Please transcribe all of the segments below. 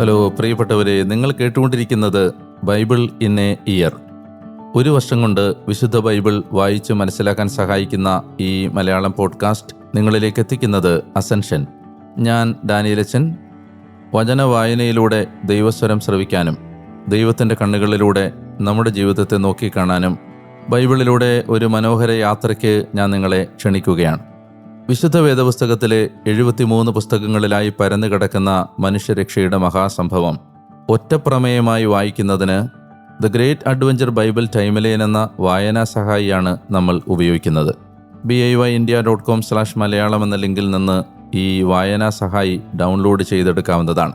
Hello പ്രിയപ്പെട്ടവരെ നിങ്ങൾ കേട്ടുകൊണ്ടിരിക്കുന്നത് ബൈബിൾ ഇൻ എ ഇയർ. ഒരു വർഷം കൊണ്ട് വിശുദ്ധ ബൈബിൾ വായിച്ച് മനസ്സിലാക്കാൻ സഹായിക്കുന്ന ഈ മലയാളം പോഡ്കാസ്റ്റ് നിങ്ങളിലേക്ക് എത്തിക്കുന്നത് അസൻഷൻ. ഞാൻ ഡാനിയലച്ചൻ. വചന വായനയിലൂടെ ദൈവസ്വരം ശ്രവിക്കാനും ദൈവത്തിന്റെ കണ്ണുകളിലൂടെ നമ്മുടെ ജീവിതത്തെ നോക്കിക്കാണാനും ബൈബിളിലൂടെ ഒരു മനോഹര യാത്രയ്ക്ക് ഞാൻ നിങ്ങളെ ക്ഷണിക്കുകയാണ്. വിശുദ്ധ വേദപുസ്തകത്തിലെ എഴുപത്തിമൂന്ന് പുസ്തകങ്ങളിലായി പരന്നു കിടക്കുന്ന മനുഷ്യരക്ഷയുടെ മഹാസംഭവം ഒറ്റപ്രമേയമായി വായിക്കുന്നതിന് the Great Adventure Bible Timeline എന്ന വായനാ സഹായിയാണ് നമ്മൾ ഉപയോഗിക്കുന്നത്. B I Y India dot com slash Malayalam എന്ന ലിങ്കിൽ നിന്ന് ഈ വായനാ സഹായി ഡൗൺലോഡ് ചെയ്തെടുക്കാവുന്നതാണ്.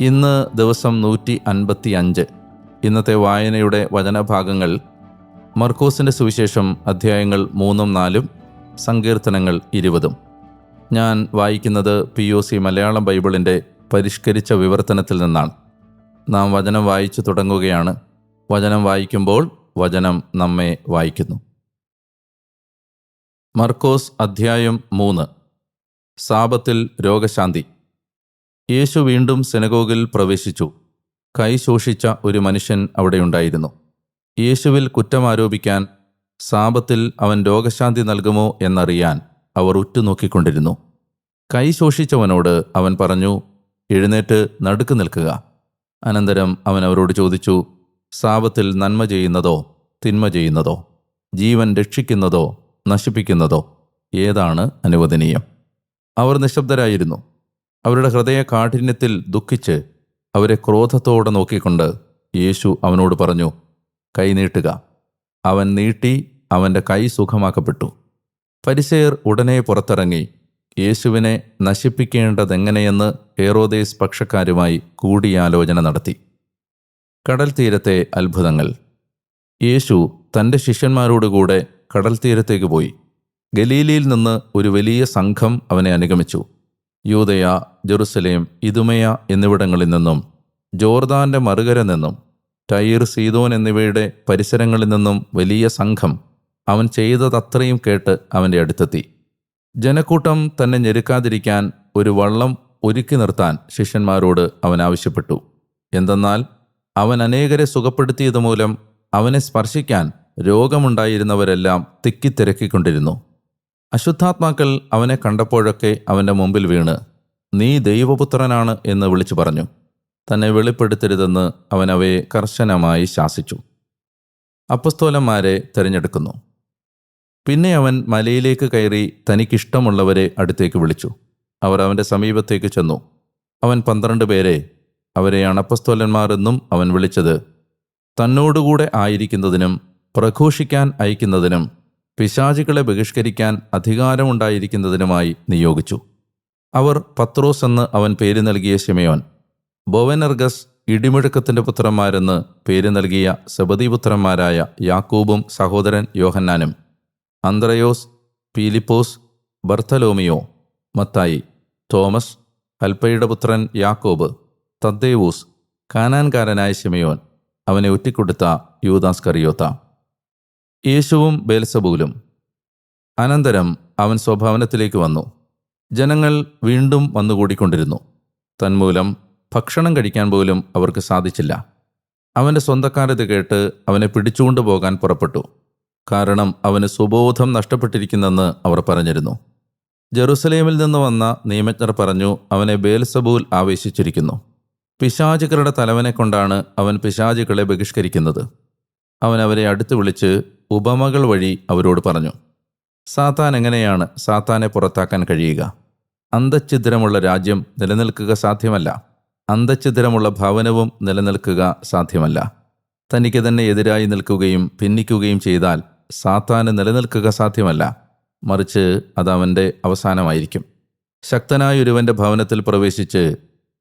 ഇന്ന് ദിവസം നൂറ്റി അൻപത്തി അഞ്ച് ഇന്നത്തെ വായനയുടെ വചനഭാഗങ്ങൾ മർക്കോസിന്റെ സുവിശേഷം അധ്യായങ്ങൾ മൂന്നും നാലും സങ്കീർത്തനങ്ങൾ ഇരുപതും. ഞാൻ വായിക്കുന്നത് പി ഒ സി മലയാളം ബൈബിളിന്റെ പരിഷ്കരിച്ച വിവർത്തനത്തിൽ നിന്നാണ്. നാം വചനം വായിച്ചു തുടങ്ങുകയാണ്. വചനം വായിക്കുമ്പോൾ വചനം നമ്മെ വായിക്കുന്നു. മർക്കോസ് അധ്യായം മൂന്ന്. സാപത്തിൽ രോഗശാന്തി. യേശു വീണ്ടും സെനഗോഗിൽ പ്രവേശിച്ചു. കൈ ശോഷിച്ച ഒരു മനുഷ്യൻ അവിടെയുണ്ടായിരുന്നു യേശുവിൽ കുറ്റമാരോപിക്കാൻ സാപത്തിൽ അവൻ രോഗശാന്തി നൽകുമോ എന്നറിയാൻ അവർ ഉറ്റുനോക്കിക്കൊണ്ടിരുന്നു. കൈ ശോഷിച്ചവനോട് അവൻ പറഞ്ഞു എഴുന്നേറ്റ് നടുക്ക് നിൽക്കുക. അനന്തരം അവൻ അവരോട് ചോദിച്ചു സാപത്തിൽ നന്മ ചെയ്യുന്നതോ തിന്മ ചെയ്യുന്നതോ? ജീവൻ രക്ഷിക്കുന്നതോ നശിപ്പിക്കുന്നതോ? ഏതാണ് അനുവദനീയം? അവർ നിശബ്ദരായിരുന്നു. അവരുടെ ഹൃദയ കാഠിന്യത്തിൽ ദുഃഖിച്ച് അവരെ ക്രോധത്തോടെ നോക്കിക്കൊണ്ട് യേശു അവനോട് പറഞ്ഞു കൈ നീട്ടുക. അവൻ നീട്ടി അവന്റെ കൈ സുഖമാക്കപ്പെട്ടു. പരിസയർ ഉടനെ പുറത്തിറങ്ങി. യേശുവിനെ നശിപ്പിക്കേണ്ടതെങ്ങനെയെന്ന് ഹേറോദേസ് പക്ഷക്കാരുമായി കൂടിയാലോചന നടത്തി. കടൽ തീരത്തെ അത്ഭുതങ്ങൾ. യേശു തന്റെ ശിഷ്യന്മാരോടുകൂടെ കടൽ തീരത്തേക്ക് പോയി. ഗലീലിയിൽ നിന്ന് ഒരു വലിയ സംഘം അവനെ അനുഗമിച്ചു. യൂതയ ജെറുസലേം ഇതുമയ എന്നിവിടങ്ങളിൽ നിന്നും ജോർദാന്റെ മറുകര നിന്നും ടൈർ സീതോൻ എന്നിവയുടെ പരിസരങ്ങളിൽ നിന്നും വലിയ സംഘം അവൻ ചെയ്തതത്രയും കേട്ട് അവന്റെ അടുത്തെത്തി. ജനക്കൂട്ടം തന്നെ ഞെരുക്കാതിരിക്കാൻ ഒരു വള്ളം ഒരുക്കി നിർത്താൻ ശിഷ്യന്മാരോട് അവൻ ആവശ്യപ്പെട്ടു. എന്തെന്നാൽ അവൻ അനേകരെ സുഖപ്പെടുത്തിയത് മൂലം അവനെ സ്പർശിക്കാൻ രോഗമുണ്ടായിരുന്നവരെല്ലാം തിക്കിത്തിരക്കിക്കൊണ്ടിരുന്നു അശുദ്ധാത്മാക്കൾ അവനെ കണ്ടപ്പോഴൊക്കെ അവന്റെ മുമ്പിൽ വീണ് നീ ദൈവപുത്രനാണ് എന്ന് വിളിച്ചു പറഞ്ഞു. തന്നെ വെളിപ്പെടുത്തരുതെന്ന് അവൻ അവയെ കർശനമായി ശാസിച്ചു. അപ്പസ്തോലന്മാരെ തിരഞ്ഞെടുക്കുന്നു. പിന്നെ അവൻ മലയിലേക്ക് കയറി തനിക്കിഷ്ടമുള്ളവരെ അടുത്തേക്ക് വിളിച്ചു. അവർ അവന്റെ സമീപത്തേക്ക് ചെന്നു. അവൻ പന്ത്രണ്ട് പേരെ അവരെ അണപ്പസ്തോലന്മാർ എന്നും അവൻ വിളിച്ചത് തന്നോടുകൂടെ ആയിരിക്കുന്നതിനും പ്രഘോഷിക്കാൻ അയക്കുന്നതിനും പിശാചികളെ ബഹിഷ്കരിക്കാൻ അധികാരമുണ്ടായിരിക്കുന്നതിനുമായി നിയോഗിച്ചു. അവർ പത്രോസ് എന്ന് അവൻ പേര് നൽകിയ ശിമയോൻ ബോവനർഗസ് ഇടിമുഴക്കത്തിന്റെ പുത്രന്മാരെന്ന് പേര് നൽകിയ സബദീപുത്രന്മാരായ യാക്കൂബും സഹോദരൻ യോഹന്നാനും അന്ത്രയോസ് പീലിപ്പോസ് ബർത്തലോമിയോ മത്തായി തോമസ് അൽപ്പയുടെ പുത്രൻ യാക്കോബ് തദ്ദേവൂസ് കാനാൻകാരനായ ശിമയോൻ അവനെ ഒറ്റിക്കൊടുത്ത യൂദാസ് കറിയോത്ത യേശുവും ബേൽസബൂലും. അനന്തരം അവൻ സ്വഭവനത്തിലേക്ക് വന്നു. ജനങ്ങൾ വീണ്ടും വന്നുകൂടിക്കൊണ്ടിരുന്നു. തന്മൂലം ഭക്ഷണം കഴിക്കാൻ പോലും അവർക്ക് സാധിച്ചില്ല. അവന്റെ സ്വന്തക്കാരത് കേട്ട് അവനെ പിടിച്ചുകൊണ്ടു പോകാൻ പുറപ്പെട്ടു. കാരണം അവന് സുബോധം നഷ്ടപ്പെട്ടിരിക്കുന്നെന്ന് അവർ പറഞ്ഞിരുന്നു. ജെറുസലേമിൽ നിന്ന് വന്ന നിയമജ്ഞർ പറഞ്ഞു അവനെ ബേൽസബൂൽ ആവേശിച്ചിരിക്കുന്നു. പിശാചുകളുടെ തലവനെ കൊണ്ടാണ് അവൻ പിശാചുകളെ ബഹിഷ്കരിക്കുന്നത്. അവൻ അവരെ അടുത്ത് വിളിച്ച് ഉപമകൾ വഴി അവരോട് പറഞ്ഞു സാത്താൻ എങ്ങനെയാണ് സാത്താനെ പുറത്താക്കാൻ കഴിയുക? അന്തഛിദ്രമുള്ള രാജ്യം നിലനിൽക്കുക സാധ്യമല്ല. അന്തഛിദ്രമുള്ള ഭവനവും നിലനിൽക്കുക സാധ്യമല്ല. തനിക്ക് തന്നെ എതിരായി നിൽക്കുകയും ഭിന്നിക്കുകയും ചെയ്താൽ സാത്താന് നിലനിൽക്കുക സാധ്യമല്ല. മറിച്ച് അതവന്റെ അവസാനമായിരിക്കും. ശക്തനായ ഒരുവന്റെ ഭവനത്തിൽ പ്രവേശിച്ച്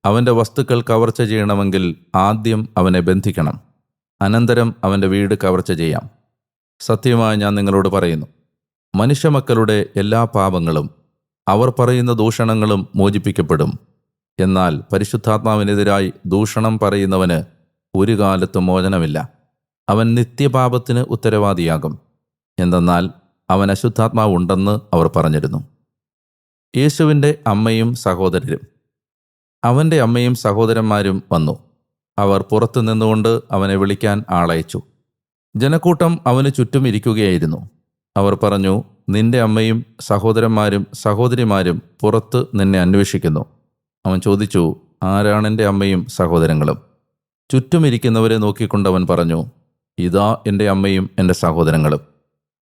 അവന്റെ വസ്തുക്കൾ കവർച്ച ചെയ്യണമെങ്കിൽ ആദ്യം അവനെ ബന്ധിക്കണം. അനന്തരം അവന്റെ വീട് കവർച്ച ചെയ്യാം. സത്യമായി ഞാൻ നിങ്ങളോട് പറയുന്നു. മനുഷ്യമക്കളുടെ എല്ലാ പാപങ്ങളും അവർ പറയുന്ന ദൂഷണങ്ങളും മോചിപ്പിക്കപ്പെടും. എന്നാൽ പരിശുദ്ധാത്മാവിനെതിരായി ദൂഷണം പറയുന്നവന് ഒരു കാലത്തും മോചനമില്ല. അവൻ നിത്യപാപത്തിന് ഉത്തരവാദിയാകും. എന്തെന്നാൽ അവൻ അശുദ്ധാത്മാവുണ്ടെന്ന് അവർ പറഞ്ഞിരുന്നു. യേശുവിന്റെ അമ്മയും സഹോദരരും. അവന്റെ അമ്മയും സഹോദരന്മാരും വന്നു. അവർ പുറത്തു നിന്നുകൊണ്ട് അവനെ വിളിക്കാൻ ആളയച്ചു. ജനക്കൂട്ടം അവന് ചുറ്റും ഇരിക്കുകയായിരുന്നു. അവർ പറഞ്ഞു നിന്റെ അമ്മയും സഹോദരന്മാരും സഹോദരിമാരും പുറത്ത് നിന്നെ അന്വേഷിക്കുന്നു. അവൻ ചോദിച്ചു ആരാണെന്റെ അമ്മയും സഹോദരങ്ങളും? ചുറ്റുമിരിക്കുന്നവരെ നോക്കിക്കൊണ്ട് നോക്കിക്കൊണ്ടവൻ പറഞ്ഞു ഇതാ എന്റെ അമ്മയും എന്റെ സഹോദരങ്ങളും.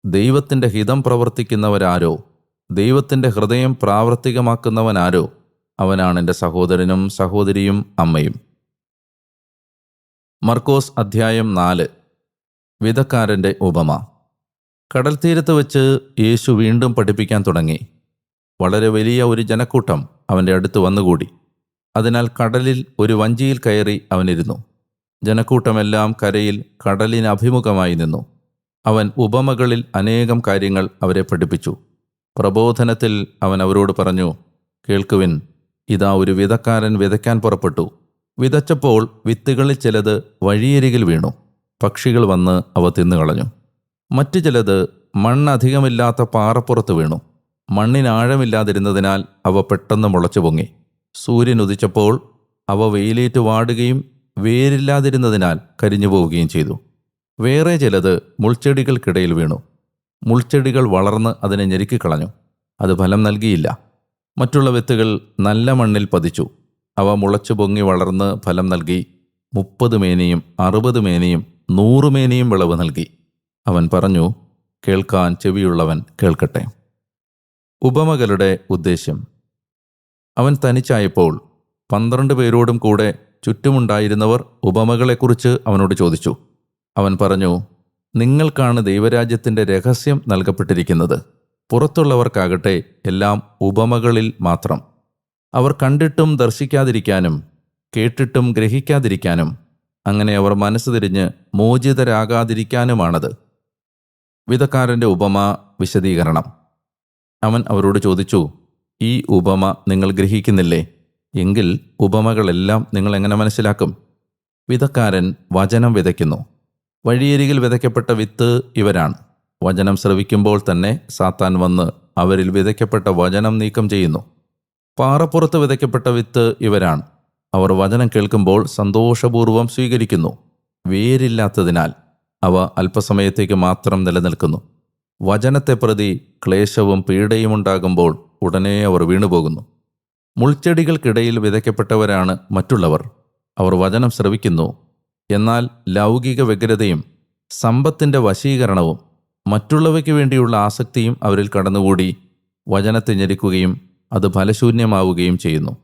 ദൈവത്തിന്റെ ഹിതം പ്രവർത്തിക്കുന്നവരാരോ? ദൈവത്തിന്റെ ഹൃദയം പ്രാവർത്തികമാക്കുന്നവനാരോ? അവനാണ് എന്റെ സഹോദരനും സഹോദരിയും അമ്മയും. മർക്കോസ് അധ്യായം നാല്. വിധക്കാരന്റെ ഉപമ. കടൽ തീരത്ത് വെച്ച് യേശു വീണ്ടും പഠിപ്പിക്കാൻ തുടങ്ങി. വളരെ വലിയ ഒരു ജനക്കൂട്ടം. അവന്റെ അടുത്ത് വന്നുകൂടി. അതിനാൽ കടലിൽ ഒരു വഞ്ചിയിൽ കയറി അവനിരുന്നു. ജനക്കൂട്ടമെല്ലാം കരയിൽ കടലിന് അഭിമുഖമായി നിന്നു. അവൻ ഉപമകളിൽ അനേകം കാര്യങ്ങൾ അവരെ പഠിപ്പിച്ചു. പ്രബോധനത്തിൽ അവൻ അവരോട് പറഞ്ഞു കേൾക്കുവിൻ ഇതാ ഒരു വിതക്കാരൻ വിതയ്ക്കാൻ പുറപ്പെട്ടു. വിതച്ചപ്പോൾ വിത്തുകളിൽ ചിലത് വഴിയരികിൽ വീണു. പക്ഷികൾ വന്ന് അവ തിന്നുകളഞ്ഞു. മറ്റു ചിലത് മണ്ണധികമില്ലാത്ത പാറപ്പുറത്ത് വീണു. മണ്ണിന് ആഴമില്ലാതിരുന്നതിനാൽ അവ പെട്ടെന്ന് മുളച്ചു പൊങ്ങി. സൂര്യൻ ഉദിച്ചപ്പോൾ അവ വെയിലേറ്റ് വാടുകയും വേരില്ലാതിരുന്നതിനാൽ കരിഞ്ഞു പോവുകയും ചെയ്തു. വേറെ ചിലത് മുൾച്ചെടികൾക്കിടയിൽ വീണു. മുൾച്ചെടികൾ വളർന്ന് അതിനെ ഞെരുക്കിക്കളഞ്ഞു അത് ഫലം നൽകിയില്ല. മറ്റുള്ള വിത്തുകൾ നല്ല മണ്ണിൽ പതിച്ചു. അവ മുളച്ചു പൊങ്ങി വളർന്ന് ഫലം നൽകി. മുപ്പത് മേനയും അറുപത് മേനയും നൂറ് മേനയും വിളവ് നൽകി. അവൻ പറഞ്ഞു കേൾക്കാൻ ചെവിയുള്ളവൻ കേൾക്കട്ടെ. ഉപമകളുടെ ഉദ്ദേശ്യം. അവൻ തനിച്ചായപ്പോൾ പന്ത്രണ്ട് പേരോടും കൂടെ ചുറ്റുമുണ്ടായിരുന്നവർ ഉപമകളെക്കുറിച്ച് അവനോട് ചോദിച്ചു. അവൻ പറഞ്ഞു നിങ്ങൾക്കാണ് ദൈവരാജ്യത്തിന്റെ രഹസ്യം നൽകപ്പെട്ടിരിക്കുന്നത്. പുറത്തുള്ളവർക്കാകട്ടെ എല്ലാം ഉപമകളിൽ മാത്രം. അവർ കണ്ടിട്ടും ദർശിക്കാതിരിക്കാനും കേട്ടിട്ടും ഗ്രഹിക്കാതിരിക്കാനും അങ്ങനെ അവർ മനസ്സ് തിരിഞ്ഞ് മോചിതരാകാതിരിക്കാനുമാണത്. വിധക്കാരന്റെ ഉപമ വിശദീകരണം. അവൻ അവരോട് ചോദിച്ചു ഈ ഉപമ നിങ്ങൾ ഗ്രഹിക്കുന്നില്ലേ? എങ്കിൽ ഉപമകളെല്ലാം നിങ്ങൾ എങ്ങനെ മനസ്സിലാക്കും? വിധക്കാരൻ വചനം വിതയ്ക്കുന്നു. വഴിയരികിൽ വിതയ്ക്കപ്പെട്ട വിത്ത് ഇവരാണ്. വചനം ശ്രവിക്കുമ്പോൾ തന്നെ സാത്താൻ വന്ന് അവരിൽ വിതയ്ക്കപ്പെട്ട വചനം നീക്കം ചെയ്യുന്നു. പാറപ്പുറത്ത് വിതയ്ക്കപ്പെട്ട വിത്ത് ഇവരാണ്. അവർ വചനം കേൾക്കുമ്പോൾ സന്തോഷപൂർവം സ്വീകരിക്കുന്നു. വേരില്ലാത്തതിനാൽ അവ അല്പസമയത്തേക്ക് മാത്രം നിലനിൽക്കുന്നു. വചനത്തെ പ്രതി ക്ലേശവും പീഡയും ഉണ്ടാകുമ്പോൾ ഉടനെ അവർ വീണുപോകുന്നു. മുൾച്ചെടികൾക്കിടയിൽ വിതയ്ക്കപ്പെട്ടവരാണ് മറ്റുള്ളവർ. അവർ വചനം ശ്രവിക്കുന്നു. എന്നാൽ ലൗകിക വ്യഗ്രതയും സമ്പത്തിന്റെ വശീകരണവും മറ്റുള്ളവയ്ക്ക് വേണ്ടിയുള്ള ആസക്തിയും അവരിൽ കടന്നുകൂടി വചനത്തെ ഞെരുക്കുകയും അത് ഫലശൂന്യമാവുകയും ചെയ്യുന്നു.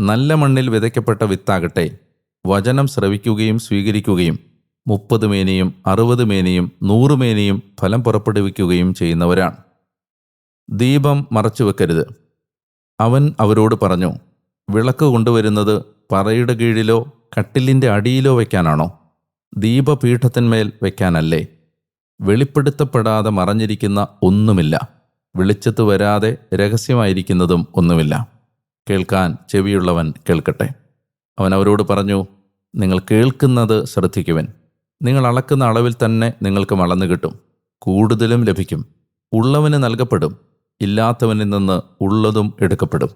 നല്ല മണ്ണിൽ വിതയ്ക്കപ്പെട്ട വിത്താകട്ടെ വചനം ശ്രവിക്കുകയും സ്വീകരിക്കുകയും മുപ്പത് മേനയും അറുപത് മേനയും നൂറ് മേനയും ഫലം പുറപ്പെടുവിക്കുകയും ചെയ്യുന്നവരാണ്. ദീപം മറച്ചു വെക്കരുത്. അവൻ അവരോട് പറഞ്ഞു വിളക്ക് കൊണ്ടുവരുന്നത് പറയുടെ കീഴിലോ കട്ടിലിന്റെ അടിയിലോ വയ്ക്കാനാണോ ദീപപീഠത്തിന്മേൽ വയ്ക്കാനല്ലേ വെളിപ്പെടുത്തപ്പെടാതെ മറഞ്ഞിരിക്കുന്ന ഒന്നുമില്ല. വെളിച്ചത്ത് വരാതെ രഹസ്യമായിരിക്കുന്നതും ഒന്നുമില്ല. കേൾക്കാൻ ചെവിയുള്ളവൻ കേൾക്കട്ടെ. അവൻ അവരോട് പറഞ്ഞു നിങ്ങൾ കേൾക്കുന്നത് ശ്രദ്ധിക്കുവൻ. നിങ്ങൾ അളക്കുന്ന അളവിൽ തന്നെ നിങ്ങൾക്ക് വളർന്നു കിട്ടും. കൂടുതലും ലഭിക്കും. ഉള്ളവന് നൽകപ്പെടും. ഇല്ലാത്തവനിൽ നിന്ന് ഉള്ളതും എടുക്കപ്പെടും.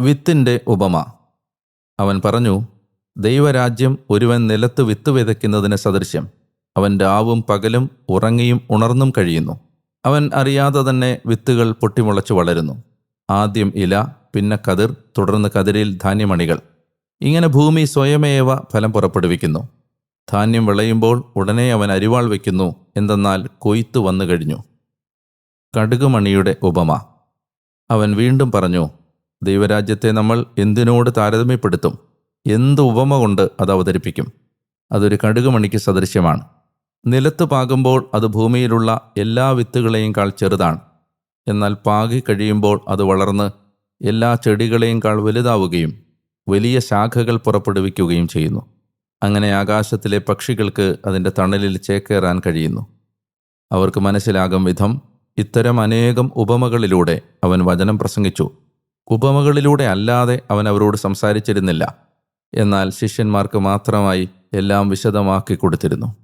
വിത്തിന്റെ ഉപമ. അവൻ പറഞ്ഞു ദൈവരാജ്യം ഒരുവൻ നിലത്ത് വിത്ത് വിതയ്ക്കുന്നതിന് സദൃശ്യം. അവൻ രാവും പകലും ഉറങ്ങിയും ഉണർന്നും കഴിയുന്നു. അവൻ അറിയാതെ തന്നെ വിത്തുകൾ പൊട്ടിമുളച്ചു വളരുന്നു. ആദ്യം ഇല പിന്നെ കതിർ തുടർന്ന് കതിരിൽ ധാന്യമണികൾ. ഇങ്ങനെ ഭൂമി സ്വയമേവ ഫലം പുറപ്പെടുവിക്കുന്നു. ധാന്യം വിളയുമ്പോൾ ഉടനെ അവൻ അരിവാൾ വയ്ക്കുന്നു. എന്തെന്നാൽ കൊയ്ത്ത് വന്നു കഴിഞ്ഞു. കടുകുമണിയുടെ ഉപമ. അവൻ വീണ്ടും പറഞ്ഞു ദൈവരാജ്യത്തെ നമ്മൾ എന്തിനോട് താരതമ്യപ്പെടുത്തും? എന്ത് ഉപമ കൊണ്ട് അത് അവതരിപ്പിക്കും? അതൊരു കടുകുമണിക്ക് സദൃശ്യമാണ്. നിലത്ത് പാകുമ്പോൾ അത് ഭൂമിയിലുള്ള എല്ലാ വിത്തുകളെയും കാൾ ചെറുതാണ്. എന്നാൽ പാകി കഴിയുമ്പോൾ അത് വളർന്ന് എല്ലാ ചെടികളെയും കാൾ വലുതാവുകയും വലിയ ശാഖകൾ പുറപ്പെടുവിക്കുകയും ചെയ്യുന്നു. അങ്ങനെ ആകാശത്തിലെ പക്ഷികൾക്ക് അതിന്റെ തണലിൽ ചേക്കേറാൻ കഴിയുന്നു. അവർക്ക് മനസ്സിലാകും വിധം ഇത്തരം അനേകം ഉപമകളിലൂടെ അവൻ വചനം പ്രസംഗിച്ചു. ഉപമകളിലൂടെ അല്ലാതെ അവൻ അവരോട് സംസാരിച്ചിരുന്നില്ല. എന്നാൽ ശിഷ്യന്മാർക്ക് മാത്രമായി എല്ലാം വിശദമാക്കി കൊടുത്തിരുന്നു.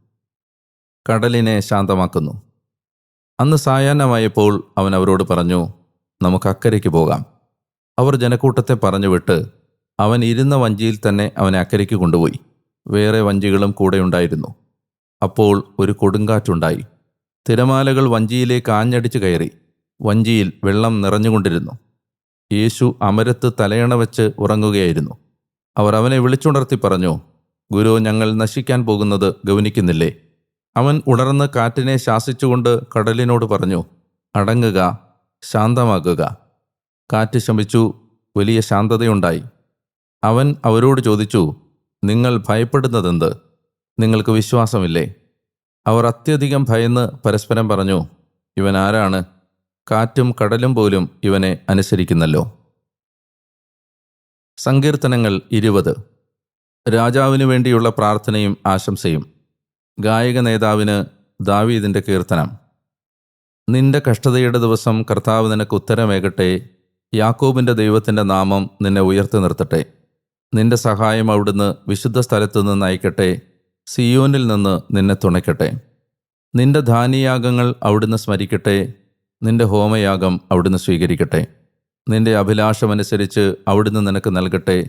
കടലിനെ ശാന്തമാക്കുന്നു. അന്ന് സായാഹ്നമായപ്പോൾ അവൻ അവരോട് പറഞ്ഞു നമുക്ക് അക്കരയ്ക്ക് പോകാം. അവർ ജനക്കൂട്ടത്തെ പറഞ്ഞുവിട്ട് അവൻ ഇരുന്ന വഞ്ചിയിൽ തന്നെ അവനെ അക്കരയ്ക്ക് കൊണ്ടുപോയി. വേറെ വഞ്ചികളും കൂടെയുണ്ടായിരുന്നു അപ്പോൾ ഒരു കൊടുങ്കാറ്റുണ്ടായി. തിരമാലകൾ വഞ്ചിയിലേക്ക് ആഞ്ഞടിച്ചു കയറി. വഞ്ചിയിൽ വെള്ളം നിറഞ്ഞുകൊണ്ടിരുന്നു. യേശു അമരത്ത് തലയണ വെച്ച് ഉറങ്ങുകയായിരുന്നു. അവർ അവനെ വിളിച്ചുണർത്തി പറഞ്ഞു ഗുരു ഞങ്ങൾ നശിക്കാൻ പോകുന്നത് ഗവനിക്കുന്നില്ലേ അവൻ ഉണർന്ന് കാറ്റിനെ ശാസിച്ചുകൊണ്ട് കടലിനോട് പറഞ്ഞു അടങ്ങുക ശാന്തമാകുക. കാറ്റ് ശമിച്ചു വലിയ ശാന്തതയുണ്ടായി. അവൻ അവരോട് ചോദിച്ചു നിങ്ങൾ ഭയപ്പെടുന്നതെന്ത്? നിങ്ങൾക്ക് വിശ്വാസമില്ലേ? അവർ അത്യധികം ഭയന്ന് പരസ്പരം പറഞ്ഞു ഇവൻ ആരാണ്? കാറ്റും കടലും പോലും ഇവനെ അനുസരിക്കുന്നല്ലോ. സങ്കീർത്തനങ്ങൾ ഇരുപത്. രാജാവിനു വേണ്ടിയുള്ള പ്രാർത്ഥനയും ആശംസയും. ഗായക നേതാവിന് ദാവീദിന്റെ കീർത്തനം. നിന്റെ കഷ്ടതയുടെ ദിവസം കർത്താവ് നിനക്ക് ഉത്തരമേകട്ടെ. യാക്കോബിന്റെ ദൈവത്തിന്റെ നാമം നിന്നെ ഉയർത്തി നിർത്തട്ടെ. നിന്റെ സഹായം അവിടുന്ന് വിശുദ്ധ സ്ഥലത്തു നിന്ന് അയക്കട്ടെ. സിയോനിൽ നിന്ന് നിന്നെ തുണയ്ക്കട്ടെ. നിന്റെ ധാന്യയാഗങ്ങൾ അവിടുന്ന് സ്മരിക്കട്ടെ. നിന്റെ ഹോമയാഗം അവിടുന്ന് സ്വീകരിക്കട്ടെ. നിന്റെ അഭിലാഷമനുസരിച്ച് അവിടുന്ന് നിനക്ക് നൽകട്ടെ.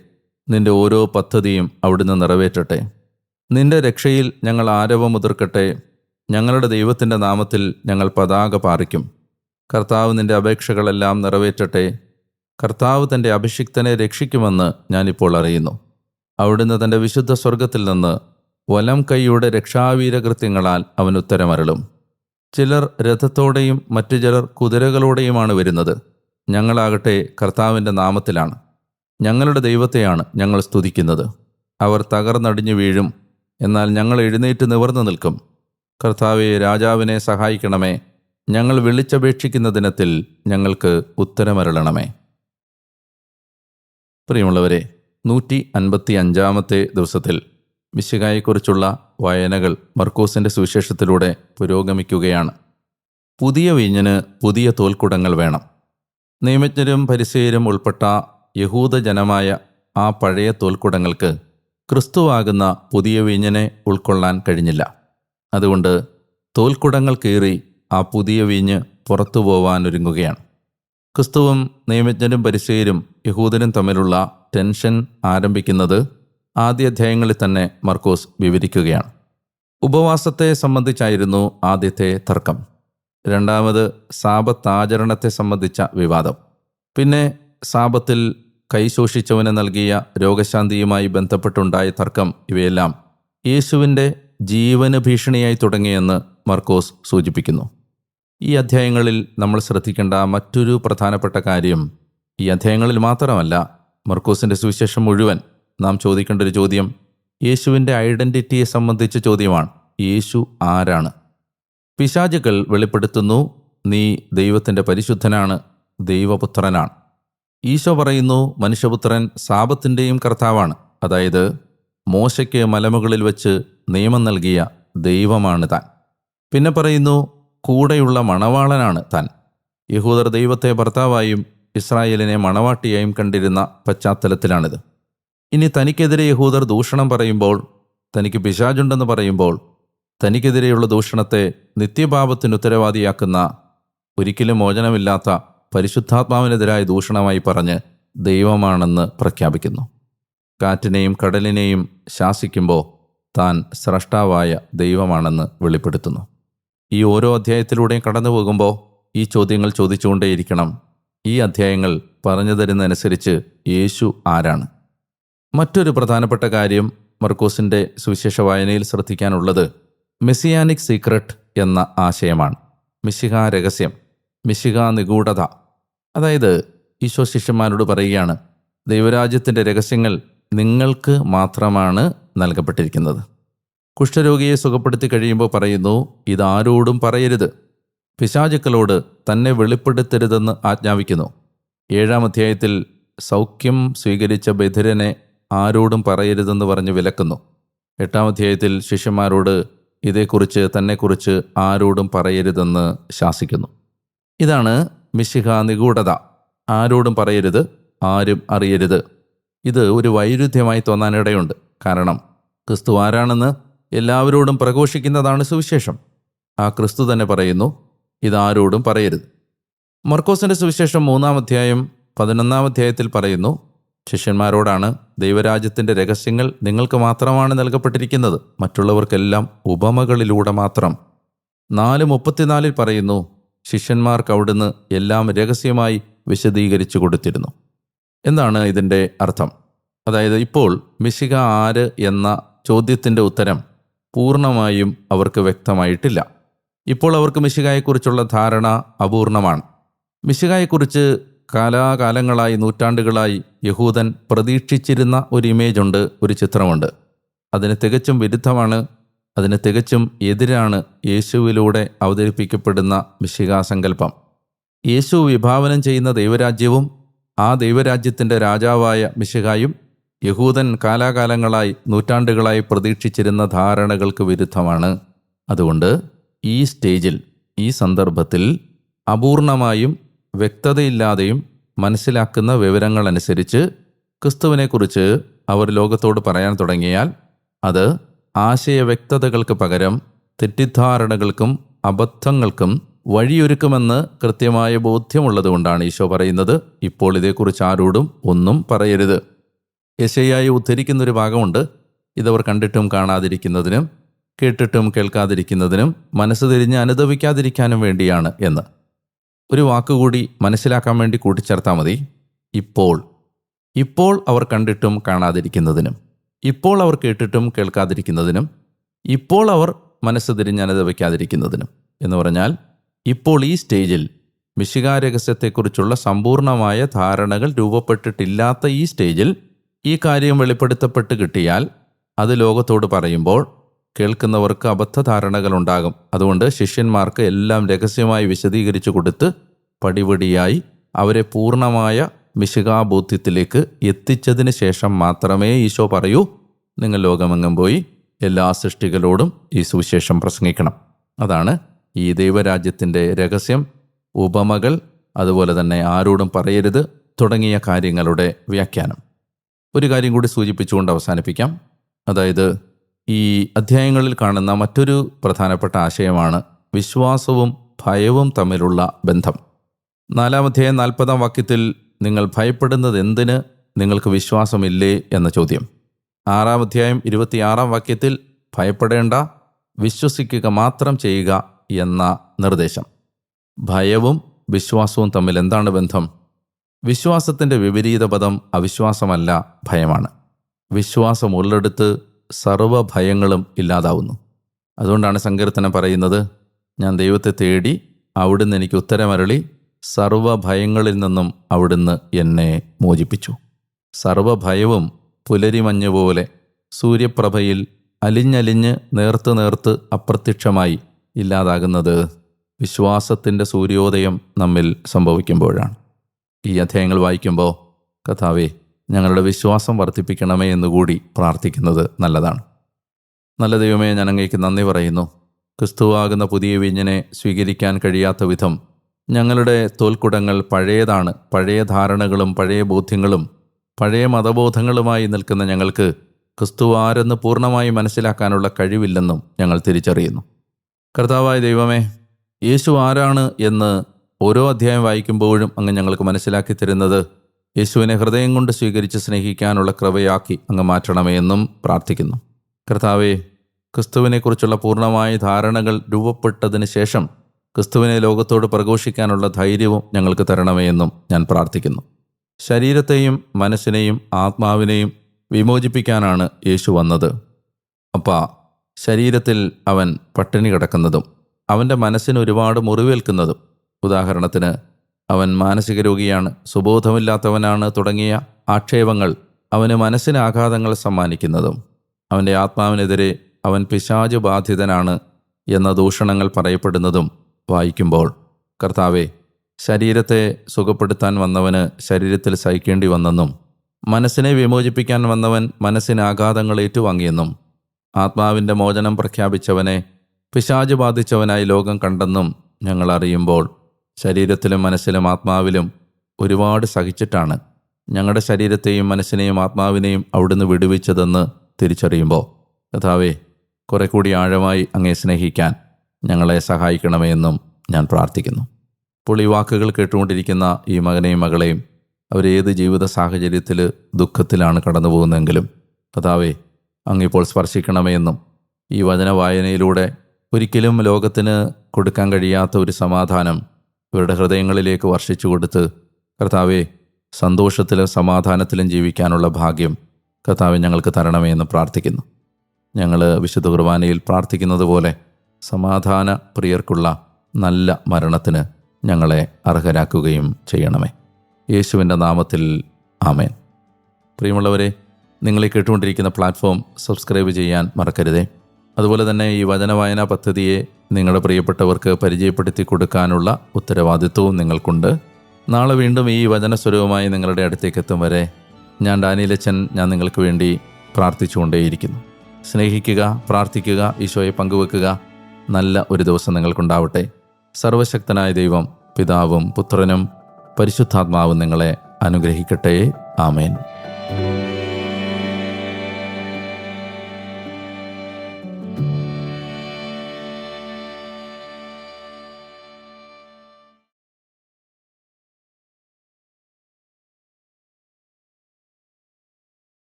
നിന്റെ ഓരോ പദ്ധതിയും അവിടുന്ന് നിറവേറ്റട്ടെ. നിന്റെ രക്ഷയിൽ ഞങ്ങൾ ആരവം മുതിർക്കട്ടെ. ഞങ്ങളുടെ ദൈവത്തിന്റെ നാമത്തിൽ ഞങ്ങൾ പതാക പാറിക്കും. കർത്താവ് നിന്റെ അപേക്ഷകളെല്ലാം നിറവേറ്റട്ടെ. കർത്താവ് തന്റെ അഭിഷിക്തനെ രക്ഷിക്കുമെന്ന് ഞാനിപ്പോൾ അറിയുന്നു. അവിടുന്ന് തന്റെ വിശുദ്ധ സ്വർഗത്തിൽ നിന്ന് വലം കൈയുടെ രക്ഷാവീരകൃത്യങ്ങളാൽ അവൻ ഉത്തരമരളും. ചിലർ രഥത്തോടെയും മറ്റു ചിലർ കുതിരകളോടെയുമാണ് വരുന്നത്. ഞങ്ങളാകട്ടെ കർത്താവിന്റെ നാമത്തിലാണ്. ഞങ്ങളുടെ ദൈവത്തെയാണ് ഞങ്ങൾ സ്തുതിക്കുന്നത്. അവർ തകർന്നടിഞ്ഞു വീഴും എന്നാൽ ഞങ്ങൾ എഴുന്നേറ്റ് നിവർന്നു നിൽക്കും. കർത്താവെ രാജാവിനെ സഹായിക്കണമേ. ഞങ്ങൾ വിളിച്ചപേക്ഷിക്കുന്ന ദിനത്തിൽ ഞങ്ങൾക്ക് ഉത്തരമരളണമേ. പ്രിയമുള്ളവരെ നൂറ്റി അൻപത്തി അഞ്ചാമത്തെ ദിവസത്തിൽ മിശികായെക്കുറിച്ചുള്ള വായനകൾ മർക്കോസിന്റെ സുവിശേഷത്തിലൂടെ പുരോഗമിക്കുകയാണ്. പുതിയ വീഞ്ഞിന് പുതിയ തോൽക്കുടങ്ങൾ വേണം. നിയമജ്ഞരും പരിസയരും ഉൾപ്പെട്ട യഹൂദജനമായ ആ പഴയ തോൽക്കുടങ്ങൾക്ക് ക്രിസ്തുവാകുന്ന പുതിയ വീഞ്ഞിനെ ഉൾക്കൊള്ളാൻ കഴിഞ്ഞില്ല. അതുകൊണ്ട് തോൽക്കുടങ്ങൾ കീറി ആ പുതിയ വീഞ്ഞ് പുറത്തു പോവാനൊരുങ്ങുകയാണ് ക്രിസ്തുവും നിയമജ്ഞരും പരിശീലും യഹൂദനും തമ്മിലുള്ള ടെൻഷൻ ആരംഭിക്കുന്നത് ആദ്യ അധ്യായങ്ങളിൽ തന്നെ മർക്കോസ് വിവരിക്കുകയാണ്. ഉപവാസത്തെ സംബന്ധിച്ചായിരുന്നു ആദ്യത്തെ തർക്കം. രണ്ടാമത് സാപത്ത് ആചരണത്തെ സംബന്ധിച്ച വിവാദം. പിന്നെ സാപത്തിൽ കൈശോഷിച്ചവന് നൽകിയ രോഗശാന്തിയുമായി ബന്ധപ്പെട്ടുണ്ടായ തർക്കം ഇവയെല്ലാം യേശുവിന്റെ ജീവന് ഭീഷണിയായി തുടങ്ങിയെന്ന് മർക്കോസ് സൂചിപ്പിക്കുന്നു. ഈ അധ്യായങ്ങളിൽ നമ്മൾ ശ്രദ്ധിക്കേണ്ട മറ്റൊരു പ്രധാനപ്പെട്ട കാര്യം ഈ അധ്യായങ്ങളിൽ മാത്രമല്ല മർക്കോസിന്റെ സുവിശേഷം മുഴുവൻ നാം ചോദിക്കേണ്ട ഒരു ചോദ്യം യേശുവിന്റെ ഐഡന്റിറ്റിയെ സംബന്ധിച്ച ചോദ്യമാണ് യേശു ആരാണ്? പിശാചുക്കൾ വെളിപ്പെടുത്തുന്നു നീ ദൈവത്തിന്റെ പരിശുദ്ധനാണ് ദൈവപുത്രനാണ്. ഈശോ പറയുന്നു മനുഷ്യപുത്രൻ സാപത്തിന്റെയും കർത്താവാണ്. അതായത് മോശയ്ക്ക് മലമുകളിൽ വച്ച് നിയമം നൽകിയ ദൈവമാണ് താൻ പിന്നെ പറയുന്നു കൂടെയുള്ള മണവാളനാണ് താൻ. യഹൂദർ ദൈവത്തെ ഭർത്താവായും ഇസ്രായേലിനെ മണവാട്ടിയായും കണ്ടിരുന്ന പശ്ചാത്തലത്തിലാണിത്. ഇനി തനിക്കെതിരെ യഹൂദർ ദൂഷണം പറയുമ്പോൾ തനിക്ക് പിശാജുണ്ടെന്ന് പറയുമ്പോൾ തനിക്കെതിരെയുള്ള ദൂഷണത്തെ നിത്യപാപത്തിന് ഉത്തരവാദിയാക്കുന്ന ഒരിക്കലും മോചനമില്ലാത്ത പരിശുദ്ധാത്മാവിനെതിരായ ദൂഷണമായി പറഞ്ഞ് ദൈവമാണെന്ന് പ്രഖ്യാപിക്കുന്നു. കാറ്റിനെയും കടലിനെയും ശാസിക്കുമ്പോൾ താൻ സ്രഷ്ടാവായ ദൈവമാണെന്ന് വെളിപ്പെടുത്തുന്നു. ഈ ഓരോ അധ്യായത്തിലൂടെയും കടന്നു പോകുമ്പോൾ ഈ ചോദ്യങ്ങൾ ചോദിച്ചുകൊണ്ടേയിരിക്കണം. ഈ അധ്യായങ്ങൾ പറഞ്ഞു തരുന്നതനുസരിച്ച് യേശു ആരാണ്? മറ്റൊരു പ്രധാനപ്പെട്ട കാര്യം മർക്കോസിന്റെ സുവിശേഷ വായനയിൽ ശ്രദ്ധിക്കാനുള്ളത് മെസ്സിയാനിക് സീക്രട്ട് എന്ന ആശയമാണ്. മിശിഹ രഹസ്യം മിശിഹ നിഗൂഢത. അതായത് ഈശോ ശിഷ്യന്മാരോട് പറയുകയാണ് ദൈവരാജ്യത്തിന്റെ രഹസ്യങ്ങൾ നിങ്ങൾക്ക് മാത്രമാണ് നൽകപ്പെട്ടിരിക്കുന്നത്. കുഷ്ഠരോഗിയെ സുഖപ്പെടുത്തി കഴിയുമ്പോൾ പറയുന്നു ഇതാരോടും പറയരുത്. പിശാചുക്കളോട് തന്നെ വെളിപ്പെടുത്തരുതെന്ന് ആജ്ഞാപിക്കുന്നു. ഏഴാം അധ്യായത്തിൽ സൗഖ്യം സ്വീകരിച്ച ബധിരനെ ആരോടും പറയരുതെന്ന് പറഞ്ഞ് വിലക്കുന്നു. എട്ടാം അധ്യായത്തിൽ ശിഷ്യന്മാരോട് ഇതേക്കുറിച്ച് തന്നെക്കുറിച്ച് ആരോടും പറയരുതെന്ന് ശാസിക്കുന്നു. ഇതാണ് മിശിഹ നിഗൂഢത. ആരോടും പറയരുത് ആരും അറിയരുത്. ഇത് ഒരു വൈരുദ്ധ്യമായി തോന്നാനിടയുണ്ട്. കാരണം ക്രിസ്തു ആരാണെന്ന് എല്ലാവരോടും പ്രഘോഷിക്കുന്നതാണ് സുവിശേഷം. ആ ക്രിസ്തു തന്നെ പറയുന്നു ഇതാരോടും പറയരുത്. മർക്കോസിന്റെ സുവിശേഷം മൂന്നാം അധ്യായം പതിനൊന്നാം അധ്യായത്തിൽ പറയുന്നു ശിഷ്യന്മാരോടാണ് ദൈവരാജ്യത്തിന്റെ രഹസ്യങ്ങൾ നിങ്ങൾക്ക് മാത്രമാണ് നൽകപ്പെട്ടിരിക്കുന്നത് മറ്റുള്ളവർക്കെല്ലാം ഉപമകളിലൂടെ മാത്രം. നാല് മുപ്പത്തിനാലിൽ പറയുന്നു ശിഷ്യന്മാർക്ക് അവിടുന്ന് എല്ലാം രഹസ്യമായി വിശദീകരിച്ചു കൊടുത്തിരുന്നു. എന്താണ് ഇതിന്റെ അർത്ഥം? അതായത് ഇപ്പോൾ മിശിക ആര് എന്ന ചോദ്യത്തിന്റെ ഉത്തരം പൂർണമായും അവർക്ക് വ്യക്തമായിട്ടില്ല. ഇപ്പോൾ അവർക്ക് മിശികായെക്കുറിച്ചുള്ള ധാരണ അപൂർണമാണ്. മിശികായെക്കുറിച്ച് കാലാകാലങ്ങളായി നൂറ്റാണ്ടുകളായി യഹൂദൻ പ്രതീക്ഷിച്ചിരുന്ന ഒരു ഇമേജ് ഉണ്ട് ഒരു ചിത്രമുണ്ട്. അതിന് തികച്ചും വിരുദ്ധമാണ് അതിന് തികച്ചും എതിരാണ് യേശുവിലൂടെ അവതരിപ്പിക്കപ്പെടുന്ന മിശികാസങ്കല്പം യേശു വിഭാവനം ചെയ്യുന്ന ദൈവരാജ്യവും ആ ദൈവരാജ്യത്തിന്റെ രാജാവായ മിശികായും യഹൂദൻ കാലാകാലങ്ങളായി നൂറ്റാണ്ടുകളായി പ്രതീക്ഷിച്ചിരുന്ന ധാരണകൾക്ക് വിരുദ്ധമാണ്. അതുകൊണ്ട് ഈ സ്റ്റേജിൽ ഈ സന്ദർഭത്തിൽ അപൂർണമായും വ്യക്തതയില്ലാതെയും മനസ്സിലാക്കുന്ന വിവരങ്ങളനുസരിച്ച് ക്രിസ്തുവിനെക്കുറിച്ച് അവർ ലോകത്തോട് പറയാൻ തുടങ്ങിയാൽ അത് ആശയവ്യക്തതകൾക്ക് പകരം തെറ്റിദ്ധാരണകൾക്കും അബദ്ധങ്ങൾക്കും വഴിയൊരുക്കുമെന്ന് കൃത്യമായ ബോധ്യമുള്ളതുകൊണ്ടാണ് ഈശോ പറയുന്നത്. ഇപ്പോൾ ഇതേക്കുറിച്ച് ആരോടും ഒന്നും പറയരുത്. യശയായി ഉദ്ധരിക്കുന്നൊരു ഭാഗമുണ്ട്. ഇതവർ കണ്ടിട്ടും കാണാതിരിക്കുന്നതിനും കേട്ടിട്ടും കേൾക്കാതിരിക്കുന്നതിനും മനസ്സ് തിരിഞ്ഞ് അനുദവിക്കാതിരിക്കാനും വേണ്ടിയാണ് എന്ന്. ഒരു വാക്കുകൂടി മനസ്സിലാക്കാൻ വേണ്ടി കൂട്ടിച്ചേർത്താൽ മതി. ഇപ്പോൾ. ഇപ്പോൾ അവർ കണ്ടിട്ടും കാണാതിരിക്കുന്നതിനും ഇപ്പോൾ അവർ കേട്ടിട്ടും കേൾക്കാതിരിക്കുന്നതിനും ഇപ്പോൾ അവർ മനസ്സ് തിരിഞ്ഞ് അനുദവിക്കാതിരിക്കുന്നതിനും എന്ന് പറഞ്ഞാൽ ഇപ്പോൾ ഈ സ്റ്റേജിൽ മിശികാരഹസ്യത്തെക്കുറിച്ചുള്ള സമ്പൂർണമായ ധാരണകൾ രൂപപ്പെട്ടിട്ടില്ലാത്ത ഈ സ്റ്റേജിൽ ഈ കാര്യം വെളിപ്പെടുത്തപ്പെട്ട് കിട്ടിയാൽ അത് ലോകത്തോട് പറയുമ്പോൾ കേൾക്കുന്നവർക്ക് അബദ്ധധാരണകൾ ഉണ്ടാകും അതുകൊണ്ട് ശിഷ്യന്മാർക്ക് എല്ലാം രഹസ്യമായി വിശദീകരിച്ചു കൊടുത്ത് പടിപടിയായി അവരെ പൂർണമായ മിശികാബോധ്യത്തിലേക്ക് എത്തിച്ചതിന് ശേഷം മാത്രമേ ഈശോ പറയൂ നിങ്ങൾ ലോകമെങ്ങും പോയി എല്ലാ സൃഷ്ടികളോടും ഈ സുവിശേഷം പ്രസംഗിക്കണം. അതാണ് ഈ ദൈവരാജ്യത്തിന്റെ രഹസ്യം. ഉപമകൾ അതുപോലെ തന്നെ ആരോടും പറയരുത് തുടങ്ങിയ കാര്യങ്ങളുടെ വ്യാഖ്യാനം. ഒരു കാര്യം കൂടി സൂചിപ്പിച്ചുകൊണ്ട് അവസാനിപ്പിക്കാം. അതായത് ഈ അധ്യായങ്ങളിൽ കാണുന്ന മറ്റൊരു പ്രധാനപ്പെട്ട ആശയമാണ് വിശ്വാസവും ഭയവും തമ്മിലുള്ള ബന്ധം. നാലാമധ്യായ നാൽപ്പതാം വാക്യത്തിൽ നിങ്ങൾ ഭയപ്പെടുന്നത് എന്തിന്? നിങ്ങൾക്ക് വിശ്വാസമില്ലേ എന്ന ചോദ്യം. ആറാം അധ്യായം ഇരുപത്തിയാറാം വാക്യത്തിൽ ഭയപ്പെടേണ്ട വിശ്വസിക്കുക മാത്രം ചെയ്യുക എന്ന നിർദ്ദേശം. ഭയവും വിശ്വാസവും തമ്മിൽ എന്താണ് ബന്ധം? വിശ്വാസത്തിന്റെ വിപരീത പദം അവിശ്വാസമല്ല ഭയമാണ്. വിശ്വാസം ഉള്ളെടുത്ത് സർവഭയങ്ങളും ഇല്ലാതാവുന്നു. അതുകൊണ്ടാണ് സങ്കീർത്തനം പറയുന്നത് ഞാൻ ദൈവത്തെ തേടി അവിടുന്ന് എനിക്ക് ഉത്തരമരളി സർവഭയങ്ങളിൽ നിന്നും അവിടുന്ന് എന്നെ മോചിപ്പിച്ചു. സർവഭയവും പുലരിമഞ്ഞ പോലെ സൂര്യപ്രഭയിൽ അലിഞ്ഞലിഞ്ഞ് നേർത്ത് നേർത്ത് അപ്രത്യക്ഷമായി ഇല്ലാതാകുന്നത് വിശ്വാസത്തിന്റെ സൂര്യോദയം നമ്മിൽ സംഭവിക്കുമ്പോഴാണ്. ഈ അധ്യായങ്ങൾ വായിക്കുമ്പോൾ കഥാവേ ഞങ്ങളുടെ വിശ്വാസം വർദ്ധിപ്പിക്കണമേ എന്നുകൂടി പ്രാർത്ഥിക്കുന്നത് നല്ലതാണ്. നല്ല ദൈവമേ ഞാൻ അങ്ങേക്ക് നന്ദി പറയുന്നു. ക്രിസ്തുവാകുന്ന പുതിയ വിഞ്ഞനെ സ്വീകരിക്കാൻ കഴിയാത്ത വിധം ഞങ്ങളുടെ തോൽക്കുടങ്ങൾ പഴയതാണ്. പഴയ ധാരണകളും പഴയ ബോധ്യങ്ങളും പഴയ മതബോധങ്ങളുമായി നിൽക്കുന്ന ഞങ്ങൾക്ക് ക്രിസ്തുവാരെന്ന് പൂർണമായി മനസ്സിലാക്കാനുള്ള കഴിവില്ലെന്നും ഞങ്ങൾ തിരിച്ചറിയുന്നു. കർത്താവായ ദൈവമേ യേശു ആരാണ് എന്ന് ഓരോ അധ്യായം വായിക്കുമ്പോഴും അങ്ങ് ഞങ്ങൾക്ക് മനസ്സിലാക്കി തരുന്നത് യേശുവിനെ ഹൃദയം കൊണ്ട് സ്വീകരിച്ച് സ്നേഹിക്കാനുള്ള കൃപയാക്കി അങ്ങ് മാറ്റണമേ എന്നും പ്രാർത്ഥിക്കുന്നു. കർത്താവെ ക്രിസ്തുവിനെക്കുറിച്ചുള്ള പൂർണമായ ധാരണകൾ രൂപപ്പെട്ടതിന് ശേഷം ക്രിസ്തുവിനെ ലോകത്തോട് പ്രഘോഷിക്കാനുള്ള ധൈര്യവും ഞങ്ങൾക്ക് തരണമേ എന്നും ഞാൻ പ്രാർത്ഥിക്കുന്നു. ശരീരത്തെയും മനസ്സിനെയും ആത്മാവിനെയും വിമോചിപ്പിക്കാനാണ് യേശു വന്നത്. അപ്പ ശരീരത്തിൽ അവൻ പട്ടിണി കിടക്കുന്നതും അവന്റെ മനസ്സിന് ഒരുപാട് മുറിവേൽക്കുന്നതും ഉദാഹരണത്തിന് അവൻ മാനസിക രോഗിയാണ് സുബോധമില്ലാത്തവനാണ് തുടങ്ങിയ ആക്ഷേപങ്ങൾ അവന് മനസ്സിന് ആഘാതങ്ങൾ സമ്മാനിക്കുന്നതും അവന്റെ ആത്മാവിനെതിരെ അവൻ പിശാജ് ബാധിതനാണ് എന്ന ദൂഷണങ്ങൾ പറയപ്പെടുന്നതും വായിക്കുമ്പോൾ. കർത്താവെ ശരീരത്തെ സുഖപ്പെടുത്താൻ വന്നവന് ശരീരത്തിൽ സഹിക്കേണ്ടി വന്നെന്നും മനസ്സിനെ വിമോചിപ്പിക്കാൻ വന്നവൻ മനസ്സിന് ആഘാതങ്ങൾ ഏറ്റുവാങ്ങിയെന്നും ആത്മാവിന്റെ മോചനം പ്രഖ്യാപിച്ചവനെ പിശാജ് ബാധിച്ചവനായി ലോകം കണ്ടെന്നും ഞങ്ങൾ അറിയുമ്പോൾ ശരീരത്തിലും മനസ്സിലും ആത്മാവിലും ഒരുപാട് സഹിച്ചിട്ടാണ് ഞങ്ങളുടെ ശരീരത്തെയും മനസ്സിനെയും ആത്മാവിനെയും അവിടുന്ന് വിടുവിച്ചതെന്ന് തിരിച്ചറിയുമ്പോൾ കഥാവേ കുറെ കൂടി ആഴമായി അങ്ങേ സ്നേഹിക്കാൻ ഞങ്ങളെ സഹായിക്കണമേ എന്നും ഞാൻ പ്രാർത്ഥിക്കുന്നു. ഇപ്പോൾ ഈ വാക്കുകൾ കേട്ടുകൊണ്ടിരിക്കുന്ന ഈ മകനെയും മകളെയും അവരേത് ജീവിത സാഹചര്യത്തിൽ ദുഃഖത്തിലാണ് കടന്നു പോകുന്നതെങ്കിലും കഥാവേ അങ്ങിപ്പോൾ സ്പർശിക്കണമേ എന്നും ഈ വചന വായനയിലൂടെ ഒരിക്കലും ലോകത്തിന് കൊടുക്കാൻ കഴിയാത്ത ഒരു സമാധാനം ഇവരുടെ ഹൃദയങ്ങളിലേക്ക് വർഷിച്ചു കൊടുത്ത് കർത്താവെ സന്തോഷത്തിലും സമാധാനത്തിലും ജീവിക്കാനുള്ള ഭാഗ്യം കർത്താവെ ഞങ്ങൾക്ക് തരണമേ എന്ന് പ്രാർത്ഥിക്കുന്നു. ഞങ്ങൾ വിശുദ്ധ കുർബാനയിൽ പ്രാർത്ഥിക്കുന്നത് പോലെ സമാധാന പ്രിയർക്കുള്ള നല്ല മരണത്തിന് ഞങ്ങളെ അർഹരാക്കുകയും ചെയ്യണമേ. യേശുവിന്റെ നാമത്തിൽ ആമേൻ. പ്രിയമുള്ളവരെ നിങ്ങളെ കേട്ടുകൊണ്ടിരിക്കുന്ന പ്ലാറ്റ്ഫോം സബ്സ്ക്രൈബ് ചെയ്യാൻ മറക്കരുതേ. അതുപോലെ തന്നെ ഈ വചനവായന പദ്ധതിയെ നിങ്ങളുടെ പ്രിയപ്പെട്ടവർക്ക് പരിചയപ്പെടുത്തി കൊടുക്കാനുള്ള ഉത്തരവാദിത്വവും നിങ്ങൾക്കുണ്ട്. നാളെ വീണ്ടും ഈ വചനസ്വരവുമായി നിങ്ങളുടെ അടുത്തേക്ക് എത്തും വരെ ഞാൻ ഡാനിയിലച്ചൻ ഞാൻ നിങ്ങൾക്ക് വേണ്ടി പ്രാർത്ഥിച്ചുകൊണ്ടേയിരിക്കുന്നു. സ്നേഹിക്കുക പ്രാർത്ഥിക്കുക ഈശോയെ പങ്കുവെക്കുക. നല്ല ഒരു ദിവസം നിങ്ങൾക്കുണ്ടാവട്ടെ. സർവശക്തനായ ദൈവം പിതാവും പുത്രനും പരിശുദ്ധാത്മാവും നിങ്ങളെ അനുഗ്രഹിക്കട്ടെ. ആമേൻ.